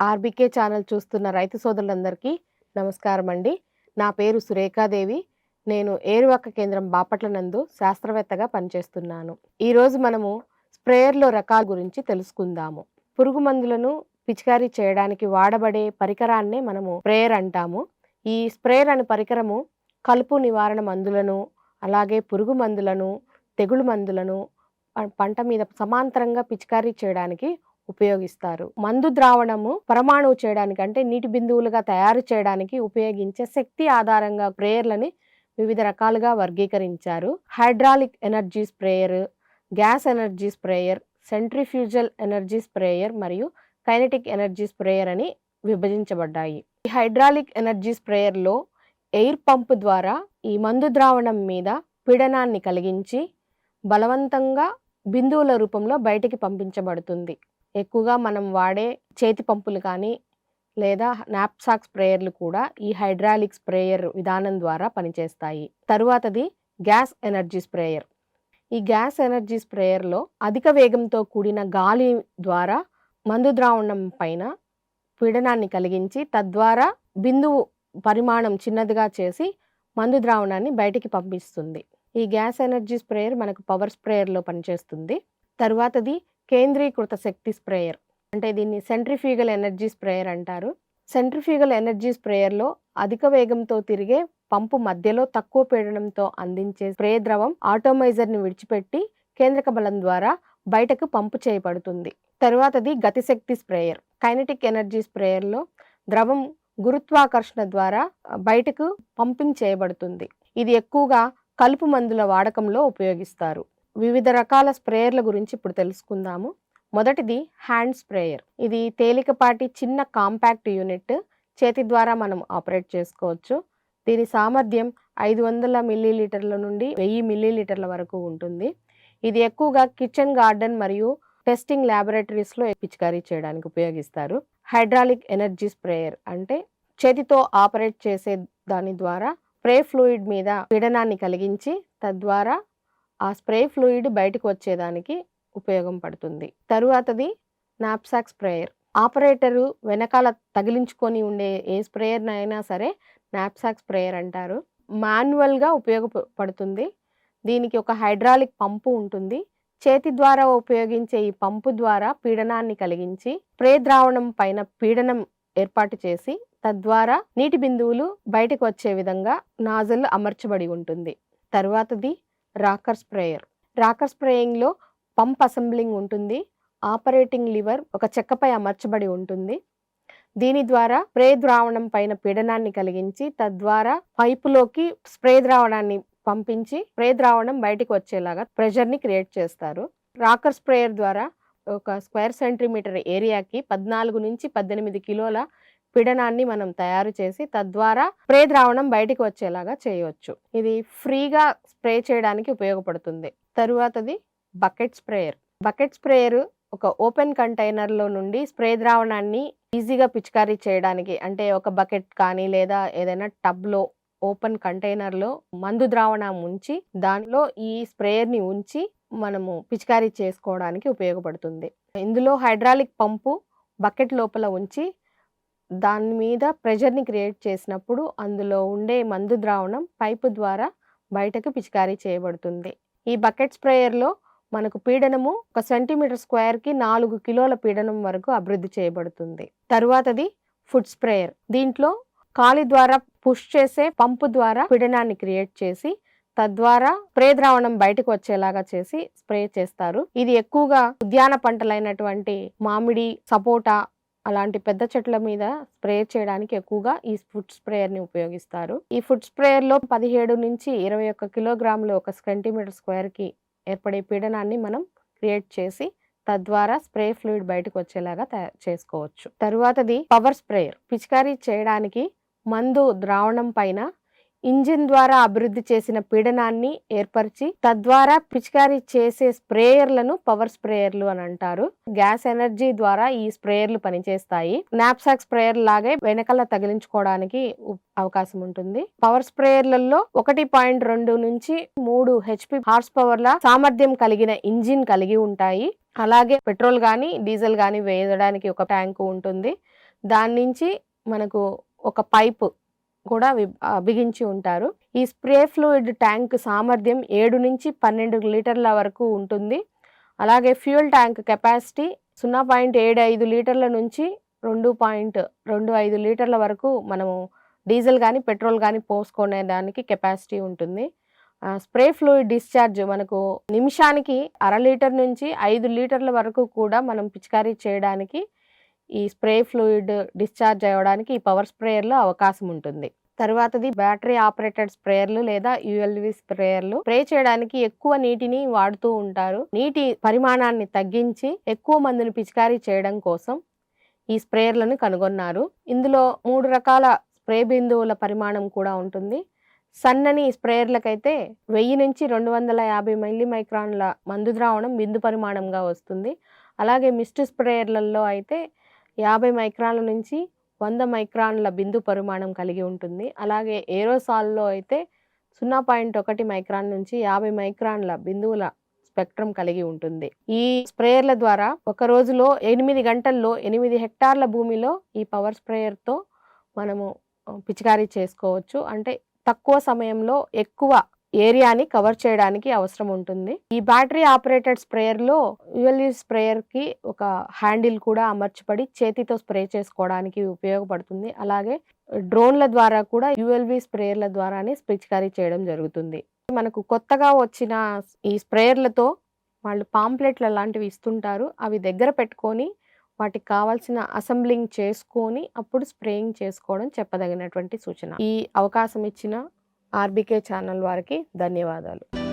RBK channel చూస్తున్న రైతు సోదరులందరికీ నమస్కారం అండి నా పేరు సురేఖాదేవి. నేను ఏరువాక కేంద్రం బాపట్ల నందు శాస్త్రవేత్తగా పనిచేస్తున్నాను. ఈరోజు మనము స్ప్రేయర్లో రకాల గురించి తెలుసుకుందాము. పురుగు మందులను పిచికారీ చేయడానికి వాడబడే పరికరాన్నే మనము స్ప్రేయర్ అంటాము. ఈ స్ప్రేయర్ అనే పరికరము కలుపు నివారణ మందులను అలాగే పురుగు మందులను తెగులు మందులను పంట మీద సమాంతరంగా పిచికారీ చేయడానికి ఉపయోగిస్తారు. మందు ద్రావణము పరమాణువు చేయడానికి అంటే నీటి బిందువులుగా తయారు చేయడానికి ఉపయోగించే శక్తి ఆధారంగా స్ప్రేయర్లని వివిధ రకాలుగా వర్గీకరించారు. Hydraulic energy sprayer gas energy sprayer centrifugal energy sprayer మరియు కైనెటిక్ ఎనర్జీ స్ప్రేయర్ అని విభజించబడ్డాయి. ఈ హైడ్రాలిక్ ఎనర్జీ స్ప్రేయర్లో ఎయిర్ పంప్ ద్వారా ఈ మందు ద్రావణం మీద పీడనాన్ని కలిగించి బలవంతంగా బిందువుల రూపంలో బయటికి పంపించబడుతుంది. ఎక్కువగా మనం వాడే చేతి పంపులు కానీ లేదా నాప్సాక్ స్ప్రేయర్లు కూడా ఈ హైడ్రాలిక్ స్ప్రేయర్ విధానం ద్వారా పనిచేస్తాయి. తరువాతది గ్యాస్ ఎనర్జీ స్ప్రేయర్. ఈ గ్యాస్ ఎనర్జీ స్ప్రేయర్లో అధిక వేగంతో కూడిన గాలి ద్వారా మందు ద్రావణం పైన పీడనాన్ని కలిగించి తద్వారా బిందువు పరిమాణం చిన్నదిగా చేసి మందు ద్రావణాన్ని బయటికి పంపిస్తుంది. ఈ గ్యాస్ ఎనర్జీ స్ప్రేయర్ మనకు పవర్ స్ప్రేయర్లో పనిచేస్తుంది. తరువాతది కేంద్రీకృత శక్తి స్ప్రేయర్. అంటే దీన్ని సెంట్రిఫ్యూగల్ ఎనర్జీ స్ప్రేయర్ అంటారు. సెంట్రిఫ్యూగల్ ఎనర్జీ స్ప్రేయర్లో అధిక వేగంతో తిరిగే పంపు మధ్యలో తక్కువ పీడనంతో అందించే స్ప్రే ద్రవం ఆటోమైజర్ని విడిచిపెట్టి కేంద్రక బలం ద్వారా బయటకు పంపు చేయబడుతుంది. తరువాతది గతిశక్తి స్ప్రేయర్. కైనెటిక్ ఎనర్జీ స్ప్రేయర్లో ద్రవం గురుత్వాకర్షణ ద్వారా బయటకు పంపింగ్ చేయబడుతుంది. ఇది ఎక్కువగా కలుపు మందుల వాడకంలో ఉపయోగిస్తారు. వివిధ రకాల స్ప్రేయర్ల గురించి ఇప్పుడు తెలుసుకుందాము. మొదటిది హ్యాండ్ స్ప్రేయర్. ఇది తేలికపాటి చిన్న కాంపాక్ట్ యూనిట్. చేతి ద్వారా మనం ఆపరేట్ చేసుకోవచ్చు. దీని సామర్థ్యం ఐదు వందల మిల్లీలీటర్ల నుండి వెయ్యి మిల్లీలీటర్ల వరకు ఉంటుంది. ఇది ఎక్కువగా కిచెన్ గార్డెన్ మరియు టెస్టింగ్ ల్యాబొరేటరీస్లో పిచికారీ చేయడానికి ఉపయోగిస్తారు. హైడ్రాలిక్ ఎనర్జీ స్ప్రేయర్ అంటే చేతితో ఆపరేట్ చేసే దాని ద్వారా స్ప్రే ఫ్లూయిడ్ మీద పీడనాన్ని కలిగించి తద్వారా ఆ స్ప్రే ఫ్లూయిడ్ బయటకు వచ్చేదానికి ఉపయోగం పడుతుంది. తరువాతది నాప్సాక్ స్ప్రేయర్. ఆపరేటరు వెనకాల తగిలించుకొని ఉండే ఏ స్ప్రేయర్నైనా సరే నాప్సాక్ స్ప్రేయర్ అంటారు. మాన్యువల్గా ఉపయోగపడుతుంది దీనికి ఒక హైడ్రాలిక్ పంపు ఉంటుంది. చేతి ద్వారా ఉపయోగించే ఈ పంపు ద్వారా పీడనాన్ని కలిగించి స్ప్రే ద్రావణం పైన పీడనం ఏర్పాటు చేసి తద్వారా నీటి బిందువులు బయటకు వచ్చే విధంగా నాజల్ అమర్చబడి ఉంటుంది. తరువాతది రాకర్ స్ప్రేయర్. రాకర్ స్ప్రేయింగ్లో పంప్ అసెంబ్లింగ్ ఉంటుంది. ఆపరేటింగ్ లివర్ ఒక చెక్కపై అమర్చబడి ఉంటుంది. దీని ద్వారా స్ప్రే ద్రావణం పైన పీడనాన్ని కలిగించి తద్వారా పైపులోకి స్ప్రే ద్రావణాన్ని పంపించి స్ప్రే ద్రావణం బయటకు వచ్చేలాగా ప్రెషర్ని క్రియేట్ చేస్తారు. రాకర్ స్ప్రేయర్ ద్వారా ఒక స్క్వేర్ సెంటీమీటర్ ఏరియాకి పద్నాలుగు నుంచి పద్దెనిమిది కిలోల పీడనాన్ని మనం తయారు చేసి తద్వారా స్ప్రే ద్రావణం బయటికి వచ్చేలాగా చేయవచ్చు. ఇది ఫ్రీగా స్ప్రే చేయడానికి ఉపయోగపడుతుంది. తరువాతది బకెట్ స్ప్రేయర్. బకెట్ స్ప్రేయర్ ఒక ఓపెన్ కంటైనర్లో నుండి స్ప్రే ద్రావణాన్ని ఈజీగా పిచికారీ చేయడానికి అంటే ఒక బకెట్ కానీ లేదా ఏదైనా టబ్లో ఓపెన్ కంటైనర్లో మందు ద్రావణం ఉంచి దానిలో ఈ స్ప్రేయర్ని ఉంచి మనము పిచికారీ చేసుకోవడానికి ఉపయోగపడుతుంది. ఇందులో హైడ్రాలిక్ పంపు బకెట్ లోపల ఉంచి దాని మీద ప్రెషర్ని క్రియేట్ చేసినప్పుడు అందులో ఉండే మందు ద్రావణం పైపు ద్వారా బయటకు పిచికారీ చేయబడుతుంది. ఈ బకెట్ స్ప్రేయర్లో మనకు పీడనము ఒక సెంటీమీటర్ స్క్వేర్కి నాలుగు కిలోల పీడనం వరకు అభివృద్ధి చేయబడుతుంది. తరువాతది ఫుడ్ స్ప్రేయర్. దీంట్లో కాలి ద్వారా పుష్ చేసే పంపు ద్వారా పీడనాన్ని క్రియేట్ చేసి తద్వారా స్ప్రే ద్రావణం బయటకు వచ్చేలాగా చేసి స్ప్రే చేస్తారు. ఇది ఎక్కువగా ఉద్యాన పంటలైనటువంటి మామిడి సపోటా అలాంటి పెద్ద చెట్ల మీద స్ప్రే చేయడానికి ఎక్కువగా ఈ ఫుడ్ స్ప్రేయర్ని ఉపయోగిస్తారు. ఈ ఫుడ్ స్ప్రేయర్లో పదిహేడు నుంచి ఇరవై ఒక్క కిలోగ్రాములు ఒక సెంటీమీటర్ స్క్వేర్కి ఏర్పడే పీడనాన్ని మనం క్రియేట్ చేసి తద్వారా స్ప్రే ఫ్లూయిడ్ బయటకు వచ్చేలాగా తయారు చేసుకోవచ్చు. తరువాతది పవర్ స్ప్రేయర్. పిచికారీ చేయడానికి మందు ద్రావణం పైన ఇంజిన్ ద్వారా అభివృద్ధి చేసిన పీడనాన్ని ఏర్పరిచి తద్వారా పిచికారీ చేసే స్ప్రేయర్లను పవర్ స్ప్రేయర్లు అని అంటారు. గ్యాస్ ఎనర్జీ ద్వారా ఈ స్ప్రేయర్లు పనిచేస్తాయి. నాప్సాక్ స్ప్రేయర్ లాగే వెనకల తగిలించుకోవడానికి అవకాశం ఉంటుంది. పవర్ స్ప్రేయర్లలో ఒకటి పాయింట్ రెండు నుంచి మూడు హెచ్పి హార్స్ పవర్ ల సామర్థ్యం కలిగిన ఇంజిన్ కలిగి ఉంటాయి. అలాగే పెట్రోల్ గాని డీజిల్ గాని వేయడానికి ఒక ట్యాంకు ఉంటుంది. దాని నుంచి మనకు ఒక పైపు కూడా బిగించి ఉంటారు. ఈ స్ప్రే ఫ్లూయిడ్ ట్యాంక్ సామర్థ్యం ఏడు నుంచి పన్నెండు లీటర్ల వరకు ఉంటుంది. అలాగే ఫ్యూయల్ ట్యాంక్ కెపాసిటీ సున్నా పాయింట్ ఏడు ఐదు లీటర్ల నుంచి రెండు పాయింట్ రెండు ఐదు లీటర్ల వరకు మనము డీజిల్ కానీ పెట్రోల్ కానీ పోసుకునే దానికి కెపాసిటీ ఉంటుంది. స్ప్రే ఫ్లూయిడ్ డిశ్చార్జ్ మనకు నిమిషానికి అర లీటర్ నుంచి ఐదు లీటర్ల వరకు కూడా మనం పిచికారీ చేయడానికి ఈ స్ప్రే ఫ్లూయిడ్ డిశ్చార్జ్ అవ్వడానికి ఈ పవర్ స్ప్రేయర్లో అవకాశం ఉంటుంది. తర్వాతది బ్యాటరీ ఆపరేటెడ్ స్ప్రేయర్లు లేదా యుఎల్వి స్ప్రేయర్లు. స్ప్రే చేయడానికి ఎక్కువ నీటిని వాడుతూ ఉంటారు. నీటి పరిమాణాన్ని తగ్గించి ఎక్కువ మందిని పిచికారీ చేయడం కోసం ఈ స్ప్రేయర్లను కనుగొన్నారు. ఇందులో మూడు రకాల స్ప్రే బిందువుల పరిమాణం కూడా ఉంటుంది. సన్నని స్ప్రేయర్లకైతే వెయ్యి నుంచి రెండు వందల యాభై మిల్లీ మైక్రాన్ల మందు ద్రావణం బిందు పరిమాణంగా వస్తుంది. అలాగే మిస్ట్ స్ప్రేయర్లలో అయితే యాభై మైక్రాన్ల నుంచి వంద మైక్రాన్ల బిందు పరిమాణం కలిగి ఉంటుంది. అలాగే ఏరోసాల్లో అయితే సున్నా పాయింట్ ఒకటి మైక్రాన్ నుంచి యాభై మైక్రాన్ల బిందువుల స్పెక్ట్రం కలిగి ఉంటుంది. ఈ స్ప్రేయర్ల ద్వారా ఒక రోజులో ఎనిమిది గంటల్లో ఎనిమిది హెక్టార్ల భూమిలో ఈ పవర్ స్ప్రేయర్తో మనము పిచికారీ చేసుకోవచ్చు. అంటే తక్కువ సమయంలో ఎక్కువ ఏరియాని కవర్ చేయడానికి అవసరం ఉంటుంది. ఈ బ్యాటరీ ఆపరేటెడ్ స్ప్రేయర్లో యుఎల్ఈ స్ప్రేయర్కి ఒక హ్యాండిల్ కూడా అమర్చబడి చేతితో స్ప్రే చేసుకోవడానికి ఉపయోగపడుతుంది. అలాగే డ్రోన్ల ద్వారా కూడా యుఎల్వి స్ప్రేయర్ల ద్వారానే పిచికారీ చేయడం జరుగుతుంది. మనకు కొత్తగా వచ్చిన ఈ స్ప్రేయర్లతో వాళ్ళు పాంప్లెట్లు లాంటివి ఇస్తుంటారు. అవి దగ్గర పెట్టుకొని వాటికి కావాల్సిన అసెంబ్లింగ్ చేసుకొని అప్పుడు స్ప్రేయింగ్ చేసుకోవడం చెప్పదగినటువంటి సూచన. ఈ అవకాశం ఇచ్చిన ఆర్బీకే ఛానల్ వారికి ధన్యవాదాలు.